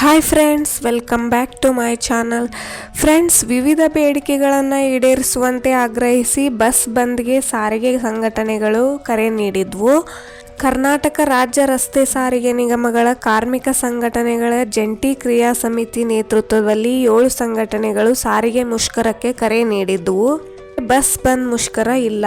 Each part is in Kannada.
Hi friends welcome back to my channel friends ವಿವಿಧ ಬೇಡಿಕೆಗಳನ್ನು ಈಡೇರಿಸುವಂತೆ ಆಗ್ರಹಿಸಿ ಬಸ್ ಬಂದ್ಗೆ ಸಾರಿಗೆ ಸಂಘಟನೆಗಳು ಕರೆ ನೀಡಿದ್ವು. ಕರ್ನಾಟಕ ರಾಜ್ಯ ರಸ್ತೆ ಸಾರಿಗೆ ನಿಗಮಗಳ ಕಾರ್ಮಿಕ ಸಂಘಟನೆಗಳ ಜಂಟಿ ಕ್ರಿಯಾ ಸಮಿತಿ ನೇತೃತ್ವದಲ್ಲಿ ಏಳು ಸಂಘಟನೆಗಳು ಸಾರಿಗೆ ಮುಷ್ಕರಕ್ಕೆ ಕರೆ ನೀಡಿದ್ವು ಬಸ್ ಬಂದ್ ಮುಷ್ಕರ ಇಲ್ಲ.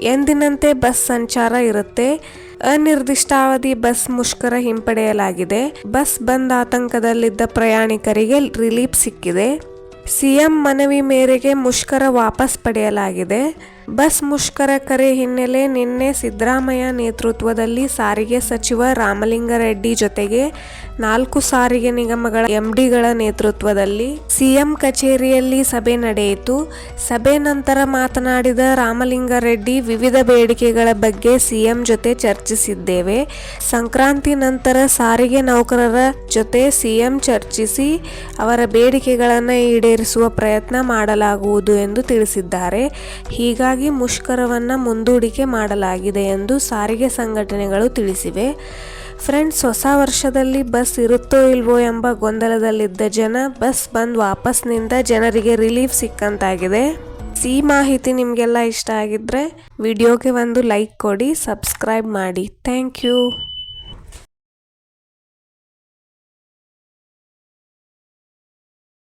ಎಂದಿನಂತೆ ಬಸ್ ಸಂಚಾರ ಇರುತ್ತೆ. ಅನಿರ್ದಿಷ್ಟಾವಧಿ ಬಸ್ ಮುಷ್ಕರ ಹಿಂಪಡೆಯಲಾಗಿದೆ. ಬಸ್ ಬಂದ್ ಆತಂಕದಲ್ಲಿದ್ದ ಪ್ರಯಾಣಿಕರಿಗೆ ರಿಲೀಫ್ ಸಿಕ್ಕಿದೆ. ಸಿಎಂ ಮನವಿ ಮೇರೆಗೆ ಮುಷ್ಕರ ವಾಪಸ್ ಪಡೆಯಲಾಗಿದೆ. ಬಸ್ ಮುಷ್ಕರ ಕರೆ ಹಿನ್ನೆಲೆ ನಿನ್ನೆ ಸಿದ್ದರಾಮಯ್ಯ ನೇತೃತ್ವದಲ್ಲಿ ಸಾರಿಗೆ ಸಚಿವ ರಾಮಲಿಂಗಾರೆಡ್ಡಿ ಜೊತೆಗೆ ನಾಲ್ಕು ಸಾರಿಗೆ ನಿಗಮಗಳ ಎಂಡಿಗಳ ನೇತೃತ್ವದಲ್ಲಿ ಸಿಎಂ ಕಚೇರಿಯಲ್ಲಿ ಸಭೆ ನಡೆಯಿತು. ಸಭೆ ನಂತರ ಮಾತನಾಡಿದ ರಾಮಲಿಂಗಾರೆಡ್ಡಿ, ವಿವಿಧ ಬೇಡಿಕೆಗಳ ಬಗ್ಗೆ ಸಿಎಂ ಜೊತೆ ಚರ್ಚಿಸಿದ್ದೇವೆ. ಸಂಕ್ರಾಂತಿ ನಂತರ ಸಾರಿಗೆ ನೌಕರರ ಜೊತೆ ಸಿಎಂ ಚರ್ಚಿಸಿ ಅವರ ಬೇಡಿಕೆಗಳನ್ನು ಈಡೇರಿಸುವ ಪ್ರಯತ್ನ ಮಾಡಲಾಗುವುದು ಎಂದು ತಿಳಿಸಿದ್ದಾರೆ. ಹೀಗಾಗಿ ಮುಷ್ಕರವನ್ನು ಮುಂದೂಡಿಕೆ ಮಾಡಲಾಗಿದೆ ಎಂದು ಸಾರಿಗೆ ಸಂಘಟನೆಗಳು ತಿಳಿಸಿವೆ. ಫ್ರೆಂಡ್ಸ್, ಹೊಸ ವರ್ಷದಲ್ಲಿ ಬಸ್ ಇರುತ್ತೋ ಇಲ್ವೋ ಎಂಬ ಗೊಂದಲದಲ್ಲಿದ್ದ ಜನ ಬಸ್ ಬಂದು ವಾಪಸ್ನಿಂದ ಜನರಿಗೆ ರಿಲೀಫ್ ಸಿಕ್ಕಂತಾಗಿದೆ. ಈ ಮಾಹಿತಿ ನಿಮಗೆಲ್ಲ ಇಷ್ಟ ಆಗಿದ್ರೆ ವಿಡಿಯೋಗೆ ಒಂದು ಲೈಕ್ ಕೊಡಿ, ಸಬ್ಸ್ಕ್ರೈಬ್ ಮಾಡಿ. Thank you.